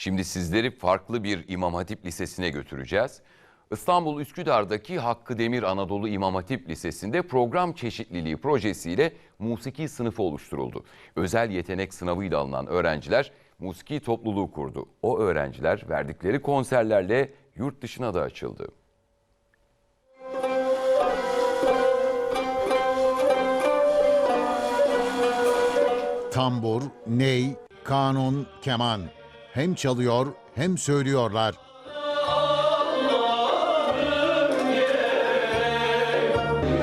Şimdi sizleri farklı bir İmam Hatip Lisesi'ne götüreceğiz. İstanbul Üsküdar'daki Hakkı Demir Anadolu İmam Hatip Lisesi'nde program çeşitliliği projesiyle musiki sınıfı oluşturuldu. Özel yetenek sınavıyla alınan öğrenciler musiki topluluğu kurdu. O öğrenciler verdikleri konserlerle yurt dışına da açıldı. Tambur, ney, kanun, keman. Hem çalıyor hem söylüyorlar.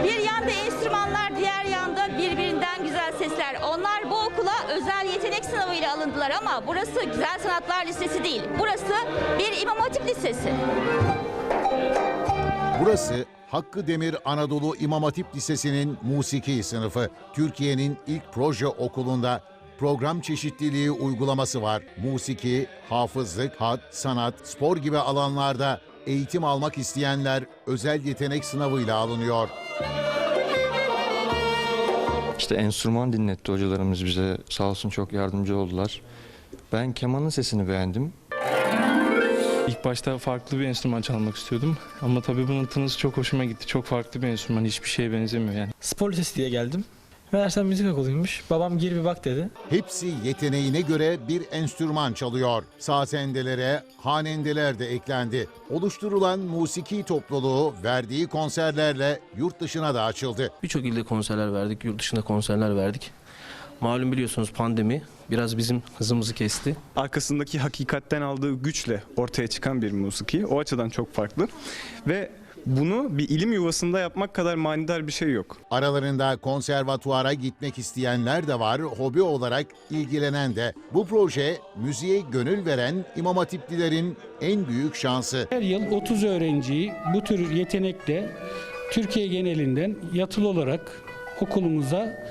Bir yanda enstrümanlar, diğer yanda birbirinden güzel sesler. Onlar bu okula özel yetenek sınavıyla alındılar ama burası Güzel Sanatlar Lisesi değil. Burası bir İmam Hatip Lisesi. Burası Hakkı Demir Anadolu İmam Hatip Lisesi'nin musiki sınıfı. Türkiye'nin ilk proje okulunda program çeşitliliği uygulaması var. Musiki, hafızlık, hat, sanat, spor gibi alanlarda eğitim almak isteyenler özel yetenek sınavıyla alınıyor. İşte enstrüman dinletti hocalarımız bize. Sağ olsun çok yardımcı oldular. Ben kemanın sesini beğendim. İlk başta farklı bir enstrüman çalmak istiyordum. Ama tabii bunun tınısı çok hoşuma gitti. Çok farklı bir enstrüman. Hiçbir şeye benzemiyor yani. Spor lisesi diye geldim. Meğersem müzik okuluymuş. Babam gir bir bak dedi. Hepsi yeteneğine göre bir enstrüman çalıyor. Sazendelere, hanendeler de eklendi. Oluşturulan musiki topluluğu verdiği konserlerle yurt dışına da açıldı. Birçok ilde konserler verdik, yurt dışında konserler verdik. Malum biliyorsunuz pandemi biraz bizim hızımızı kesti. arkasındaki hakikatten aldığı güçle ortaya çıkan bir musiki. O açıdan çok farklı. Ve bunu bir ilim yuvasında yapmak kadar manidar bir şey yok. Aralarında konservatuara gitmek isteyenler de var, hobi olarak ilgilenen de. Bu proje müziğe gönül veren İmam Hatiplilerin en büyük şansı. Her yıl 30 öğrenciyi bu tür yetenekle Türkiye genelinden yatılı olarak okulumuza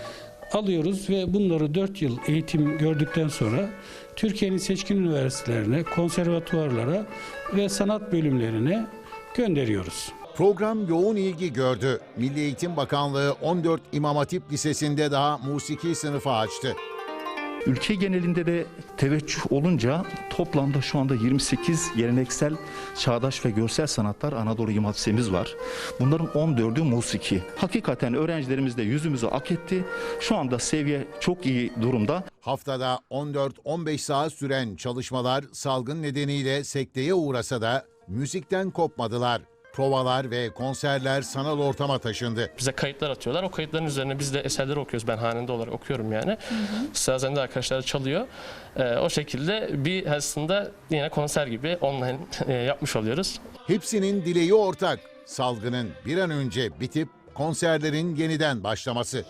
alıyoruz ve bunları 4 yıl eğitim gördükten sonra Türkiye'nin seçkin üniversitelerine, konservatuvarlara ve sanat bölümlerine gönderiyoruz. Program yoğun ilgi gördü. Milli Eğitim Bakanlığı 14 İmam Hatip Lisesi'nde daha musiki sınıfı açtı. Ülke genelinde de teveccüh olunca toplamda şu anda 28 geleneksel çağdaş ve görsel sanatlar Anadolu İmam Hatip'imiz var. Bunların 14'ü musiki. Hakikaten öğrencilerimiz de yüzümüzü ak etti. Şu anda seviye çok iyi durumda. Haftada 14-15 saat süren çalışmalar salgın nedeniyle sekteye uğrasa da müzikten kopmadılar. Provalar ve konserler sanal ortama taşındı. bize kayıtlar atıyorlar. O kayıtların üzerine biz de eserleri okuyoruz. Ben hanende olarak okuyorum yani. Sazen de arkadaşlar çalıyor. Ee, o şekilde bir aslında yine konser gibi online e, yapmış oluyoruz. Hepsinin dileği ortak. Salgının bir an önce bitip konserlerin yeniden başlaması.